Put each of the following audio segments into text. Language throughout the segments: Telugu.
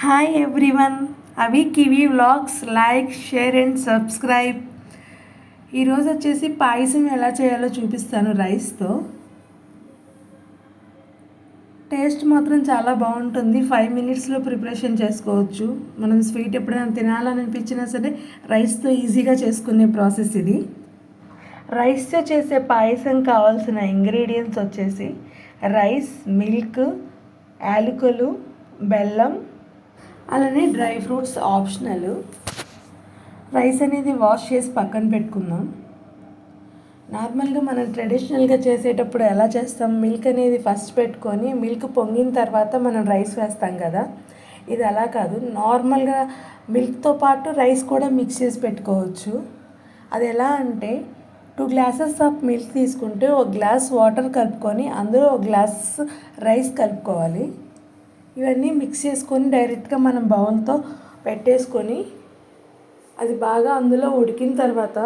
Hi everyone Avi kiwi vlogs like share and subscribe ఈరోజు వచ్చేసి పాయసం ఎలా చేయాలో చూపిస్తాను రైస్తో. టేస్ట్ మాత్రం చాలా బాగుంటుంది. ఫైవ్ మినిట్స్లో ప్రిపరేషన్ చేసుకోవచ్చు. మనం స్వీట్ ఎప్పుడైనా తినాలని అనిపించినా సరే రైస్తో ఈజీగా చేసుకునే ప్రాసెస్ ఇది. రైస్తో చేసే పాయసం కావాల్సిన ఇంగ్రీడియంట్స్ వచ్చేసి రైస్ మిల్క్ యాలకులు బెల్లం అలానే డ్రై ఫ్రూట్స్ ఆప్షనల్. రైస్ అనేది వాష్ చేసి పక్కన పెట్టుకుందాం. నార్మల్గా మనం ట్రెడిషనల్గా చేసేటప్పుడు ఎలా చేస్తాం? మిల్క్ అనేది ఫస్ట్ పెట్టుకొని మిల్క్ పొంగిన తర్వాత మనం రైస్ వేస్తాం కదా. ఇది అలా కాదు. నార్మల్గా మిల్క్తో పాటు రైస్ కూడా మిక్స్ చేసి పెట్టుకోవచ్చు. అది ఎలా అంటే టూ గ్లాసెస్ ఆఫ్ మిల్క్ తీసుకుంటే ఒక గ్లాస్ వాటర్ కలుపుకొని అందులో ఒక గ్లాస్ రైస్ కలుపుకోవాలి. ఇవన్నీ మిక్స్ చేసుకొని డైరెక్ట్గా మనం బౌల్తో పెట్టేసుకొని అది బాగా అందులో ఉడికిన తర్వాత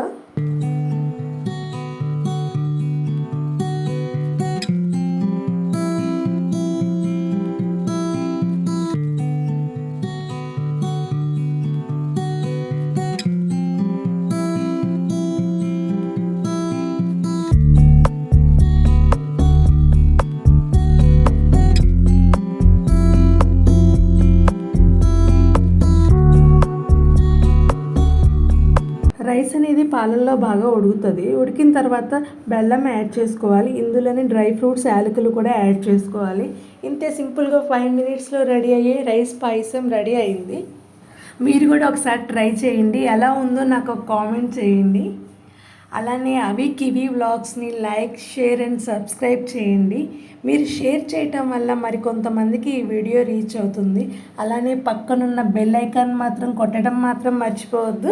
రైస్ అనేది పాలల్లో బాగా ఉడుకుతుంది. ఉడికిన తర్వాత బెల్లం యాడ్ చేసుకోవాలి. ఇందులోనే డ్రై ఫ్రూట్స్ యాలకులు కూడా యాడ్ చేసుకోవాలి. ఇంతే సింపుల్గా ఫైవ్ మినిట్స్లో రెడీ అయ్యే రైస్ పాయసం రెడీ అయింది. మీరు కూడా ఒకసారి ట్రై చేయండి. ఎలా ఉందో నాకు ఒక కామెంట్ చేయండి. అలానే అవి కివీ వ్లాగ్స్ని లైక్ షేర్ అండ్ సబ్స్క్రైబ్ చేయండి. మీరు షేర్ చేయటం వల్ల మరి కొంతమందికి ఈ వీడియో రీచ్ అవుతుంది. అలానే పక్కనున్న బెల్ ఐకాన్ మాత్రం కొట్టడం మాత్రం మర్చిపోవద్దు.